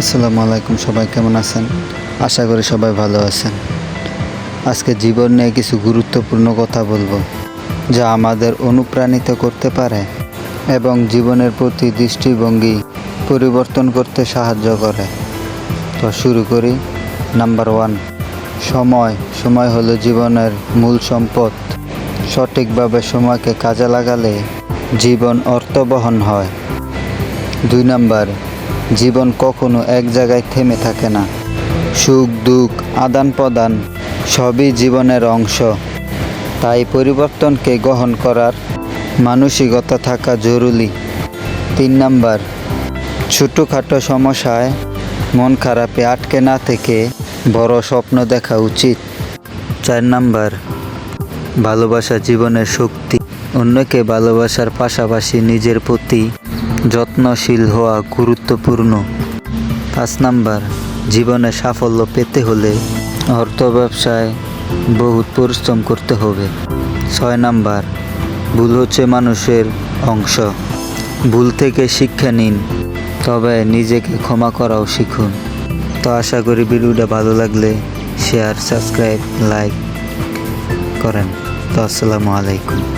আসসালামু আলাইকুম, সবাই কেমন আছেন? আশা করি সবাই ভালো আছেন। আজকে জীবন নিয়ে কিছু গুরুত্বপূর্ণ কথা বলব, যা আমাদের অনুপ্রাণিত করতে পারে এবং জীবনের প্রতি দৃষ্টিভঙ্গি পরিবর্তন করতে সাহায্য করে। তো শুরু করি। নাম্বার ওয়ান, সময়। সময় হলো জীবনের মূল সম্পদ। সঠিকভাবে সময়কে কাজে লাগালে জীবন অর্থবহন হয়। দুই নাম্বার জীবন কখনো এক জায়গায় থেমে থাকে না। সুখ, দুঃখ, আদান প্রদান সবই জীবনের অংশ। তাই পরিবর্তনকে গ্রহণ করার মানসিকতা থাকা জরুরি। তিন নাম্বার, ছোটোখাটো সমস্যায় মন খারাপে আটকে না থেকে বড় স্বপ্ন দেখা উচিত। চার নাম্বার, ভালোবাসা জীবনের শক্তি। অন্যকে ভালোবাসার পাশাপাশি নিজের প্রতি যত্নশীল হওয়া গুরুত্বপূর্ণ। পাঁচ নাম্বার, জীবনে সাফল্য পেতে হলে অর্থ ব্যবসায় বহুত পরিশ্রম করতে হবে। ছয় নাম্বার, ভুল হচ্ছে মানুষের অংশ। ভুল থেকে শিক্ষা নিন, তবে নিজেকে ক্ষমা করাও শিখুন। তো আশা করি ভিডিওটা ভালো লাগলে শেয়ার সাবস্ক্রাইব লাইক করেন। তো আসসালামু আলাইকুম।